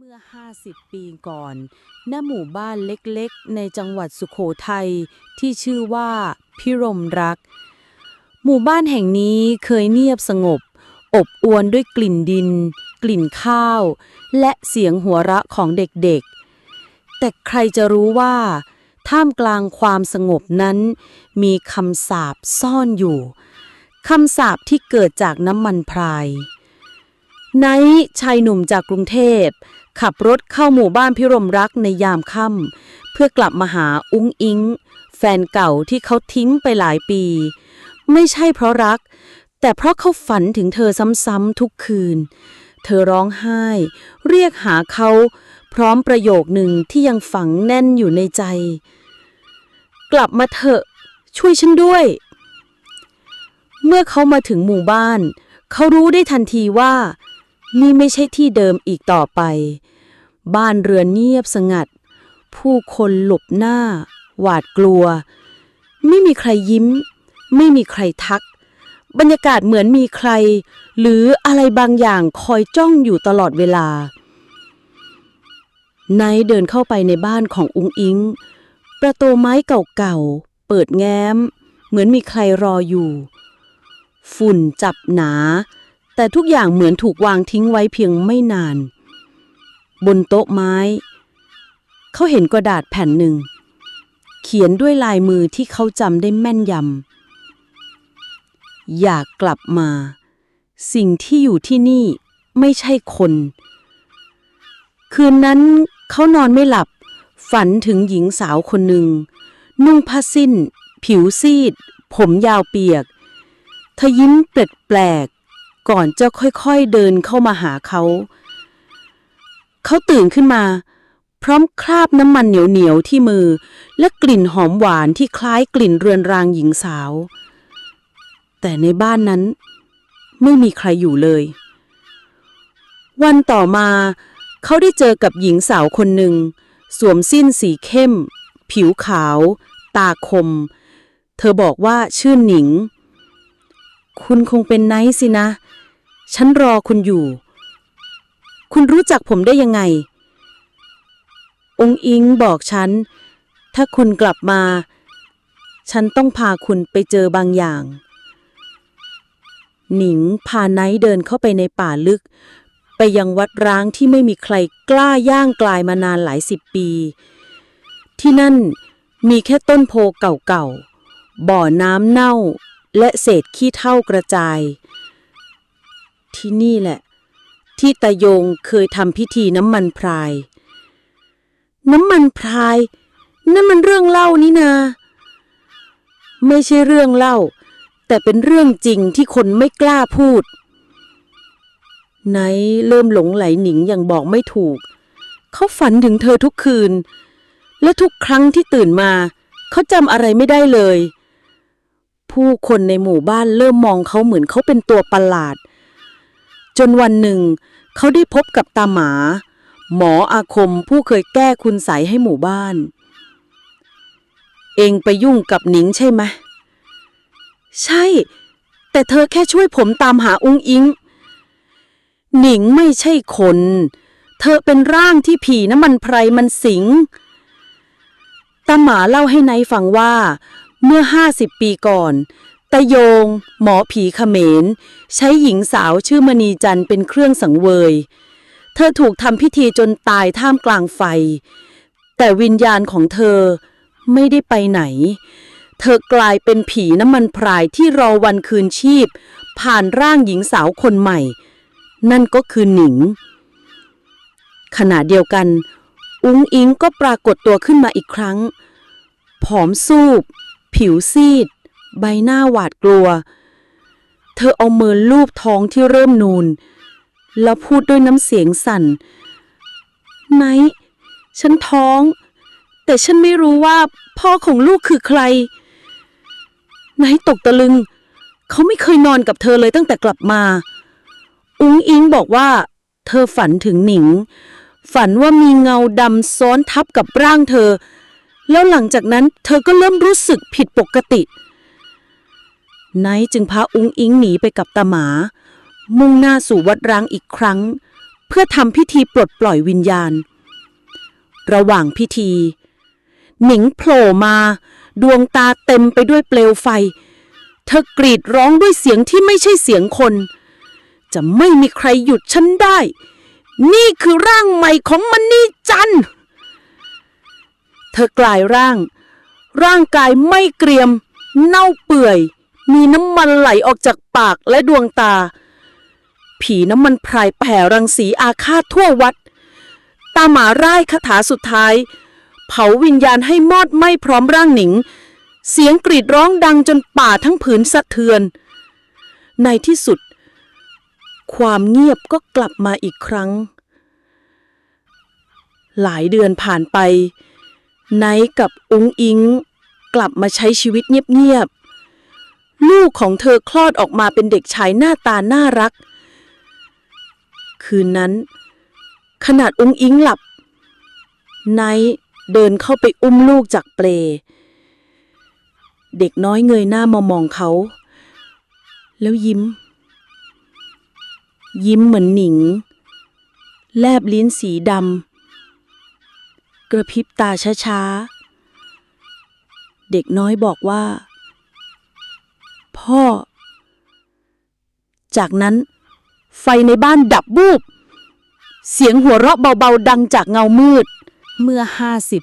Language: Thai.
เมื่อ 50 ปีก่อน ณ หมู่บ้านเล็กๆ ในจังหวัดสุขโขทัยที่ชื่อว่าพิรมรัก หมู่บ้านแห่งนี้เคยเงียบสงบ อบอวลด้วยกลิ่นดิน กลิ่นข้าว และเสียงหัวเราะของเด็กๆ แต่ใครจะรู้ว่า ท่ามกลางความสงบนั้น มีคำสาปซ่อนอยู่คำสาปที่เกิดจากน้ำมันพรายไนท์ชายหนุ่มจากกรุงเทพ ขับรถเข้าหมู่บ้านพิรมรักในยามค่ำเพื่อกลับมาหาอุ้งอิง แฟนเก่าที่เขาทิ้งไปหลายปี ไม่ใช่เพราะรัก แต่เพราะเขาฝันถึงเธอซ้ำๆทุกคืน เธอร้องไห้ เรียกหาเขา พร้อมประโยคหนึ่งที่ยังฝังแน่นอยู่ในใจ กลับมาเถอะ ช่วยฉันด้วย เมื่อเขามาถึงหมู่บ้าน เขารู้ได้ทันทีว่า นี่ไม่ใช่ที่เดิมอีกต่อไป บ้านเรือนเงียบสงัด ผู้คนหลบหน้า หวาดกลัว ไม่มีใครยิ้ม ไม่มีใครทัก บรรยากาศเหมือนมีใคร หรืออะไรบางอย่างคอยจ้องอยู่ตลอดเวลาไนท์เดินเข้าไปในบ้านของอุ้งอิง ประตูไม้เก่าๆ เปิดแง้ม เหมือนมีใครรออยู่ ฝุ่นจับหนา แต่ทุกอย่างเหมือนถูกวางทิ้งไว้เพียงไม่นาน บนโต๊ะไม้ เขาเห็นกระดาษแผ่นหนึ่ง เขียนด้วยลายมือที่เขาจำได้แม่นยำ อยากกลับมา สิ่งที่อยู่ที่นี่ไม่ใช่คน คืนนั้นเขานอนไม่หลับ ฝันถึงหญิงสาวคนหนึ่ง นุ่งผ้าสิ้น ผิวซีด ผมยาวเปียก เธอยิ้มแปลก ก่อนจะค่อยๆเดินเข้ามาหาเขา เขาตื่นขึ้นมา พร้อมคราบน้ำมันเหนียวๆที่มือ และกลิ่นหอมหวานที่คล้ายกลิ่นเรือนรางหญิงสาว แต่ในบ้านนั้น ไม่มีใครอยู่เลย วันต่อมาเขาได้เจอกับหญิงสาวคนหนึ่ง สวมสิ้นสีเข้ม ผิวขาว ตาคม เธอบอกว่าชื่อหนิงคุณคงเป็นไนท์สินะ ฉันรอคุณอยู่ คุณรู้จักผมได้ยังไง องค์อิงบอกฉัน ถ้าคุณกลับมา ฉันต้องพาคุณไปเจอบางอย่าง หนิงพาไนท์เดินเข้าไปในป่าลึก ไปยังวัดร้างที่ไม่มีใครกล้าย่างกลายมานานหลายสิบปี ที่นั่นมีแค่ต้นโพเก่าๆ บ่อน้ำเน่าและเศษขี้เถ้ากระจาย ที่นี่แหละ ที่ตาโยงเคยทำพิธีน้ำมันพราย น้ำมันพราย นั่นมันเรื่องเล่านี่นา ไม่ใช่เรื่องเล่า แต่เป็นเรื่องจริงที่คนไม่กล้าพูด ไนเริ่มหลงไหลหนิงอย่างบอกไม่ถูก เขาฝันถึงเธอทุกคืน และทุกครั้งที่ตื่นมา เขาจำอะไรไม่ได้เลยผู้คนในหมู่บ้านเริ่มมองเขาเหมือนเขาเป็นตัวประหลาด จนวันหนึ่ง เขาได้พบกับตาหมา หมออาคมผู้เคยแก้คุณใสให้หมู่บ้าน เองไปยุ่งกับหนิงใช่ไหมใช่ แต่เธอแค่ช่วยผมตามหาอุ้งอิง หนิงไม่ใช่คน เธอเป็นร่างที่ผีน้ำมันไพรมันสิงตาหมาเล่าให้ไนายฟังว่า เมื่อห้าสิบปีก่อน ตาโยง หมอผีเขมร ใช้หญิงสาวชื่อมณีจันเป็นเครื่องสังเวย เธอถูกทำพิธีจนตายท่ามกลางไฟ แต่วิญญาณของเธอไม่ได้ไปไหน เธอกลายเป็นผีน้ำมันพรายที่รอวันคืนชีพ ผ่านร่างหญิงสาวคนใหม่ นั่นก็คือหนิง ขณะเดียวกัน อุ้งอิงก็ปรากฏตัวขึ้นมาอีกครั้ง ผอมซูบ ผิวซีด ใบหน้าหวาดกลัว เธอเอามือลูบท้องที่เริ่มนูน แล้วพูดด้วยน้ำเสียงสั่น ไนท์ฉันท้อง แต่ฉันไม่รู้ว่าพ่อของลูกคือใคร ไนท์ตกตะลึง เขาไม่เคยนอนกับเธอเลยตั้งแต่กลับมา อุ้งอิงบอกว่า เธอฝันถึงหนิง ฝันว่ามีเงาดำซ้อนทับกับร่างเธอแล้วหลังจากนั้นเธอก็เริ่มรู้สึกผิดปกติ ไนท์จึงพาอุ้งอิงหนีไปกับตาหมา มุ่งหน้าสู่วัดร้างอีกครั้ง เพื่อทำพิธีปลดปล่อยวิญญาณ ระหว่างพิธี หนิงโผล่มา ดวงตาเต็มไปด้วยเปลวไฟ เธอกรีดร้องด้วยเสียงที่ไม่ใช่เสียงคน จะไม่มีใครหยุดฉันได้ นี่คือร่างใหม่ของมันนี่จัน เธอกลายร่าง ร่างกายไม่เกรียม เน่าเปื่อย มีน้ำมันไหลออกจากปากและดวงตา ผีน้ำมันพรายแผ่รังสีอาฆาตทั่ววัด ตาหมาร่ายคาถาสุดท้าย เผาวิญญาณให้มอดไหม้พร้อมร่างหนิง เสียงกรีดร้องดังจนป่าทั้งผืนสะเทือน ในที่สุด ความเงียบก็กลับมาอีกครั้ง หลายเดือนผ่านไปไนกับอุ้งอิงกลับมาใช้ชีวิตเงียบ ลูกของเธอคลอดออกมาเป็นเด็กชายหน้าตาน่ารัก คืนนั้น ขนาดอุ้งอิงหลับ ไนท์เดินเข้าไปอุ้มลูกจากเปล เด็กน้อยเงยหน้ามามองเขา แล้วยิ้ม ยิ้มเหมือนหนิง แลบลิ้นสีดำ กระพริบตาช้าๆ เด็กน้อยบอกว่า พ่อ จากนั้นไฟในบ้านดับบูบ เสียงหัวเราะเบาๆดังจากเงามืด เมื่อห้าสิบ